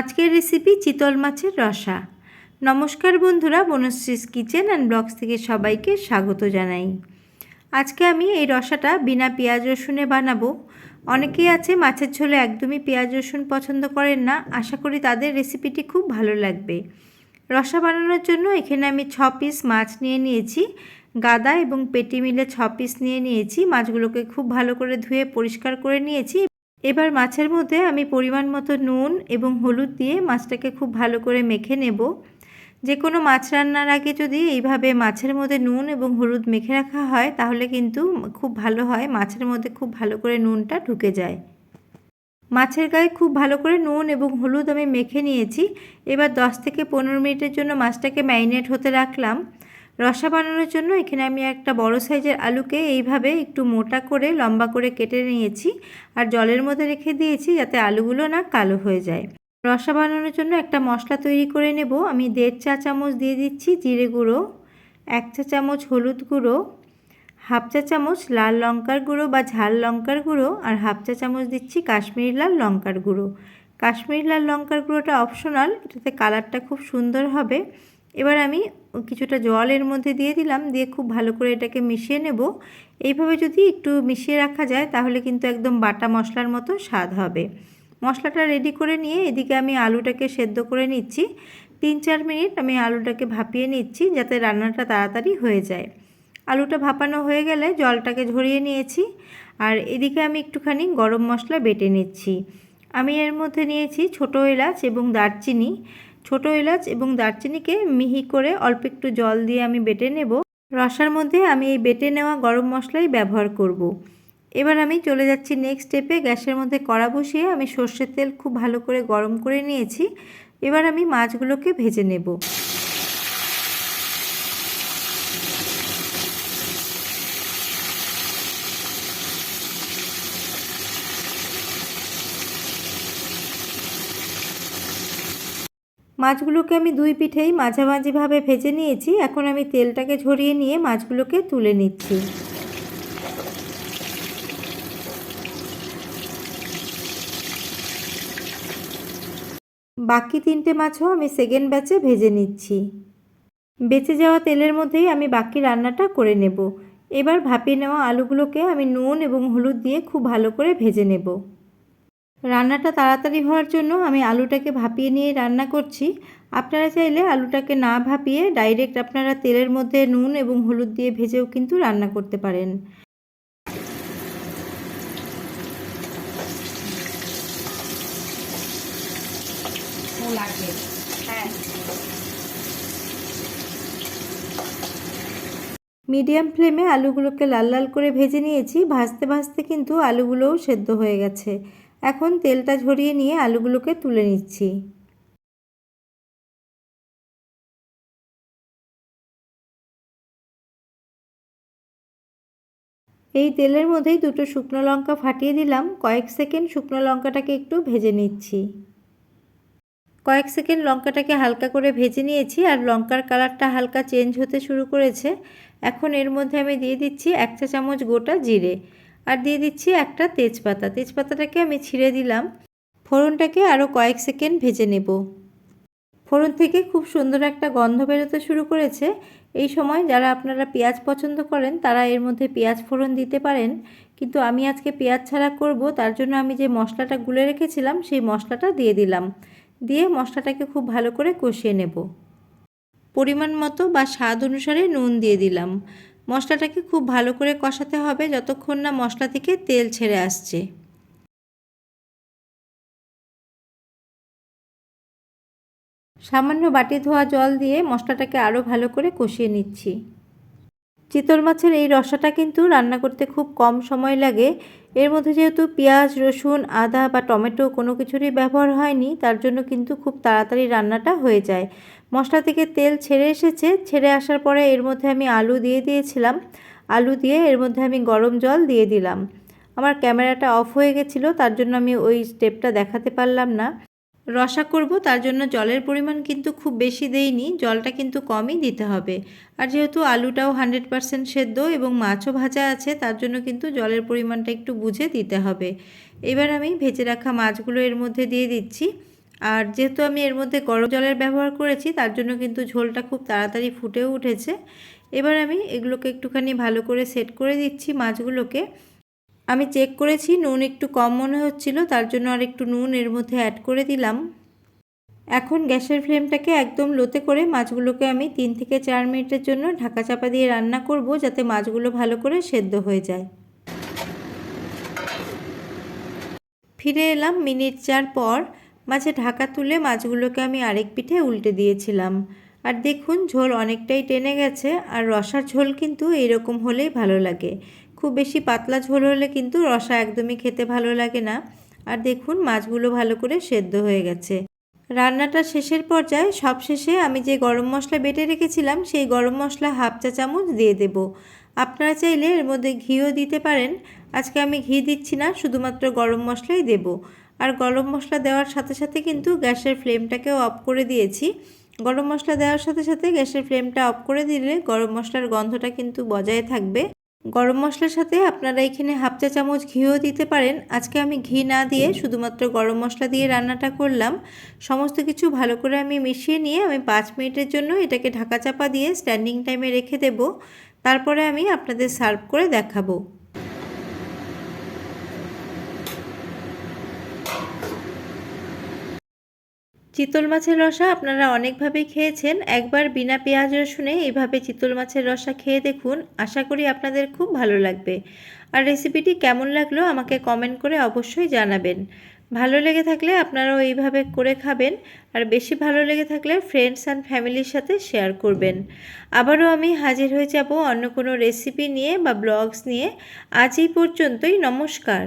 আজকের রেসিপি চিতল মাছের রসা। নমস্কার বন্ধুরা, বনশ্রীস কিচেন অ্যান্ড ব্লগস থেকে সবাইকে স্বাগত জানাই। আজকে আমি এই রসাটা বিনা পেঁয়াজ, রসুনে বানাবো। অনেকেই আছে মাছের ঝোলে একদমই পেঁয়াজ, রসুন পছন্দ করেন না। আশা করি তাদের রেসিপিটি খুব ভালো লাগবে। রসা বানানোর জন্য এখানে আমি ছ পিস মাছ নিয়ে নিয়েছি। গাদা এবং পেটি মিলে ছ পিস নিয়ে নিয়েছি। মাছগুলোকে খুব ভালো করে ধুয়ে পরিষ্কার করে নিয়েছি। এবার মাছের মধ্যে আমি পরিমাণ মতো নুন এবং হলুদ দিয়ে মাছটাকে খুব ভালো করে মেখে নেব। যে কোনো মাছ রান্নার আগে যদি এইভাবে মাছের মধ্যে নুন এবং হলুদ মেখে রাখা হয়, তাহলে কিন্তু খুব ভালো হয়, মাছের মধ্যে খুব ভালো করে নুনটা ঢুকে যায়। মাছের গায়ে খুব ভালো করে নুন এবং হলুদ আমি মেখে নিয়েছি। এবার 10 থেকে পনেরো মিনিটের জন্য মাছটাকে ম্যারিনেট হতে রাখলাম। রসা বানানোর জন্য এখানে আমি একটা বড় সাইজের আলুকে এইভাবে একটু মোটা করে, লম্বা করে কেটে নিয়েছি আর জলের মধ্যে রেখে দিয়েছি যাতে আলুগুলো না কালো হয়ে যায়। রসা বানানোর জন্য একটা মশলা তৈরি করে নেব। আমি দেড় চা চামচ দিয়ে দিচ্ছি জিরে গুঁড়ো, এক চা চামচ হলুদ গুঁড়ো, হাফ চা চামচ লাল লঙ্কার গুঁড়ো বা ঝাল লঙ্কার গুঁড়ো আর হাফ চা চামচ দিচ্ছি কাশ্মীরি লাল লঙ্কার গুঁড়ো। কাশ্মীরি লাল লঙ্কার গুঁড়োটা অপশনাল, এটাতে কালারটা খুব সুন্দর হবে। এবার আমি কিছুটা জল এর মধ্যে দিয়ে দিলাম, দিয়ে খুব ভালো করে এটাকে মিশিয়ে নেব। এইভাবে যদি একটু মিশিয়ে রাখা যায়, তাহলে কিন্তু একদম বাটা মশলার মতো স্বাদ হবে। মশলাটা রেডি করে নিয়ে এদিকে আমি আলুটাকে সেদ্ধ করে নিচ্ছি। তিন চার মিনিট আমি আলুটাকে ভাপিয়ে নিচ্ছি, যাতে রান্নাটা তাড়াতাড়ি হয়ে যায়। আলুটা ভাপানো হয়ে গেলে জলটাকে ঝরিয়ে নিয়েছি, আর এদিকে আমি একটুখানি গরম মশলা বেটে নিচ্ছি। আমি এর মধ্যে নিয়েছি ছোটো এলাচ এবং দারচিনি। ছোটো এলাচ এবং দারচিনিকে মিহি করে অল্প একটু জল দিয়ে আমি বেটে নেব। রসার মধ্যে আমি এই বেটে নেওয়া গরম মশলাই ব্যবহার করব। এবার আমি চলে যাচ্ছি নেক্সট স্টেপে গ্যাসের মধ্যে কড়া বসিয়ে আমি সর্ষের তেল খুব ভালো করে গরম করে নিয়েছি। এবার আমি মাছগুলোকে ভেজে নেব। মাছগুলোকে আমি দুই পিঠেই মাঝামাঝিভাবে ভেজে নিয়েছি। এখন আমি তেলটাকে ঝরিয়ে নিয়ে মাছগুলোকে তুলে নিচ্ছি। বাকি তিনটে মাছও আমি সেকেন্ড ব্যাচে ভেজে নিচ্ছি। বেঁচে যাওয়া তেলের মধ্যেই আমি বাকি রান্নাটা করে নেব। এবার ভাপিয়ে নেওয়া আলুগুলোকে আমি নুন এবং হলুদ দিয়ে খুব ভালো করে ভেজে নেব। রান্নাটা তাড়াতাড়ি হওয়ার জন্য আমি আলুটাকে ভাপিয়ে নিয়ে রান্না করছি। আপনারা চাইলে আলুটাকে না ভাপিয়ে ডাইরেক্ট আপনারা তেলের মধ্যে নুন এবং হলুদ দিয়ে ভেজেও কিন্তু রান্না করতে পারেন। মিডিয়াম ফ্লেমে আলুগুলোকে লাল লাল করে ভেজে নিয়েছি। ভাজতে ভাজতে কিন্তু আলুগুলোও সেদ্ধ হয়ে গেছে। এখন তেলটা ঝরিয়ে নিয়ে আলুগুলোকে তুলে নিচ্ছি। এই তেলের মধ্যেই দুটো শুকনো লঙ্কা ফাটিয়ে দিলাম। কয়েক সেকেন্ড শুকনো লঙ্কাটাকে একটু ভেজে নিচ্ছি। কয়েক সেকেন্ড লঙ্কাটাকে হালকা করে ভেজে নিয়েছি আর লঙ্কার কালারটা হালকা চেঞ্জ হতে শুরু করেছে। এখন এর মধ্যে আমি দিয়ে দিচ্ছি এক চা চামচ গোটা জিরে। আর দিয়ে দিচ্ছি একটা তেজপাতা। তেজপাতাটাকে আমি ছিঁড়ে দিলাম। ফোড়নটাকে আরও কয়েক সেকেন্ড ভেজে নেব। ফোড়ন থেকে খুব সুন্দর একটা গন্ধ বেরোতে শুরু করেছে। এই সময় যারা আপনারা পেঁয়াজ পছন্দ করেন, তারা এর মধ্যে পেঁয়াজ ফোড়ন দিতে পারেন। কিন্তু আমি আজকে পেঁয়াজ ছাড়া করব, তার জন্য আমি যে মশলাটা গুলে রেখেছিলাম, সেই মশলাটা দিয়ে দিলাম। দিয়ে মশলাটাকে খুব ভালো করে কষিয়ে নেব। পরিমাণ মতো বা স্বাদ অনুসারে নুন দিয়ে দিলাম। মশলাটাকে খুব ভালো করে কষাতে হবে যতক্ষণ না মশলা থেকে তেল ছেড়ে আসছে। সামান্য বাটি ধোয়া জল দিয়ে মশলাটাকে আরও ভালো করে কষিয়ে নিচ্ছি। চিতল মাছের এই রসাটা কিন্তু রান্না করতে খুব কম সময় লাগে। এর মধ্যে যেহেতু পেঁয়াজ, রসুন, আদা বা টমেটো কোনো কিছুরই ব্যবহার হয়নি, তার জন্য কিন্তু খুব তাড়াতাড়ি রান্নাটা হয়ে যায়। মশলা থেকে তেল ছেড়ে এসেছে। ছেড়ে আসার পরে এর মধ্যে আমি আলু দিয়ে দিয়েছিলাম। আলু দিয়ে এর মধ্যে আমি গরম জল দিয়ে দিলাম। আমার ক্যামেরাটা অফ হয়ে গেছিল, তার জন্য আমি ওই স্টেপটা দেখাতে পারলাম না। রসা করব, তার জন্য জলের পরিমাণ কিন্তু খুব বেশি দেইনি, জলটা কিন্তু কমই দিতে হবে। আর যেহেতু আলুটাও হান্ড্রেড পারসেন্ট সেদ্ধ এবং মাছও ভাজা আছে, তার জন্য কিন্তু জলের পরিমাণটা একটু বুঝে দিতে হবে। এবার আমি ভেজে রাখা মাছগুলো এর মধ্যে দিয়ে দিচ্ছি। আর যেহেতু আমি এর মধ্যে গরম জলের ব্যবহার করেছি, তার জন্য কিন্তু ঝোলটা খুব তাড়াতাড়ি ফুটেও উঠেছে। এবার আমি এগুলোকে একটুখানি ভালো করে সেট করে দিচ্ছি মাছগুলোকে। আমি চেক করেছি, নুন একটু কম মনে হচ্ছিল, তার জন্য আর একটু নুন এর মধ্যে অ্যাড করে দিলাম। এখন গ্যাসের ফ্লেমটাকে একদম লোতে করে মাছগুলোকে আমি তিন থেকে চার মিনিটের জন্য ঢাকা চাপা দিয়ে রান্না করব, যাতে মাছগুলো ভালো করে সেদ্ধ হয়ে যায়। ফিরে এলাম মিনিট চার পর। মাঝে ঢাকা তুলে মাছগুলোকে আমি আরেক পিঠে উল্টে দিয়েছিলাম। আর দেখুন, ঝোল অনেকটাই টেনে গেছে, আর রসার ঝোল কিন্তু এইরকম হলেই ভালো লাগে। খুব বেশি পাতলা ঝোল হলে কিন্তু রসা একদমই খেতে ভালো লাগে না। আর দেখুন, মাছগুলো ভালো করে সেদ্ধ হয়ে গেছে। রান্নাটা শেষের পর্যায়ে সব শেষে আমি যে গরম মশলা বেটে রেখেছিলাম, সেই গরম মশলা হাফ চা চামচ দিয়ে দেব। আপনারা চাইলে এর মধ্যে ঘিও দিতে পারেন। আজকে আমি ঘি দিচ্ছি না, শুধুমাত্র গরম মশলাই দেব। আর গরম মশলা দেওয়ার সাথে সাথে কিন্তু গ্যাসের ফ্লেমটাকেও অফ করে দিয়েছি। গরম মশলা দেওয়ার সাথে সাথে গ্যাসের ফ্লেমটা অফ করে দিলে গরম মশলার গন্ধটা কিন্তু বজায় থাকবে। গরম মশলার সাথে আপনারা এখানে হাফ চা চামচ ঘিও দিতে পারেন। আজকে আমি ঘি না দিয়ে শুধুমাত্র গরম মশলা দিয়ে রান্নাটা করলাম। সমস্ত কিছু ভালো করে আমি মিশিয়ে নিয়ে আমি পাঁচ মিনিটের জন্য এটাকে ঢাকা চাপা দিয়ে স্ট্যান্ডিং টাইমে রেখে দেব। তারপরে আমি আপনাদের সার্ভ করে দেখাবো। চিতল মাছের রসা আপনারা অনেকভাবেই খেয়েছেন। একবার বিনা পেঁয়াজ রসুনে এইভাবে চিতল মাছের রসা খেয়ে দেখুন, আশা করি আপনাদের খুব ভালো লাগবে। আর রেসিপিটি কেমন লাগল আমাকে কমেন্ট করে অবশ্যই জানাবেন। ভালো লেগে থাকলে আপনারাও এইভাবে করে খাবেন, আর বেশি ভালো লেগে থাকলে ফ্রেন্ডস অ্যান্ড ফ্যামিলির সাথে শেয়ার করবেন। আবারও আমি হাজির হয়ে যাব অন্য কোনো রেসিপি নিয়ে বা ব্লগস নিয়ে। আজ এই পর্যন্তই, নমস্কার।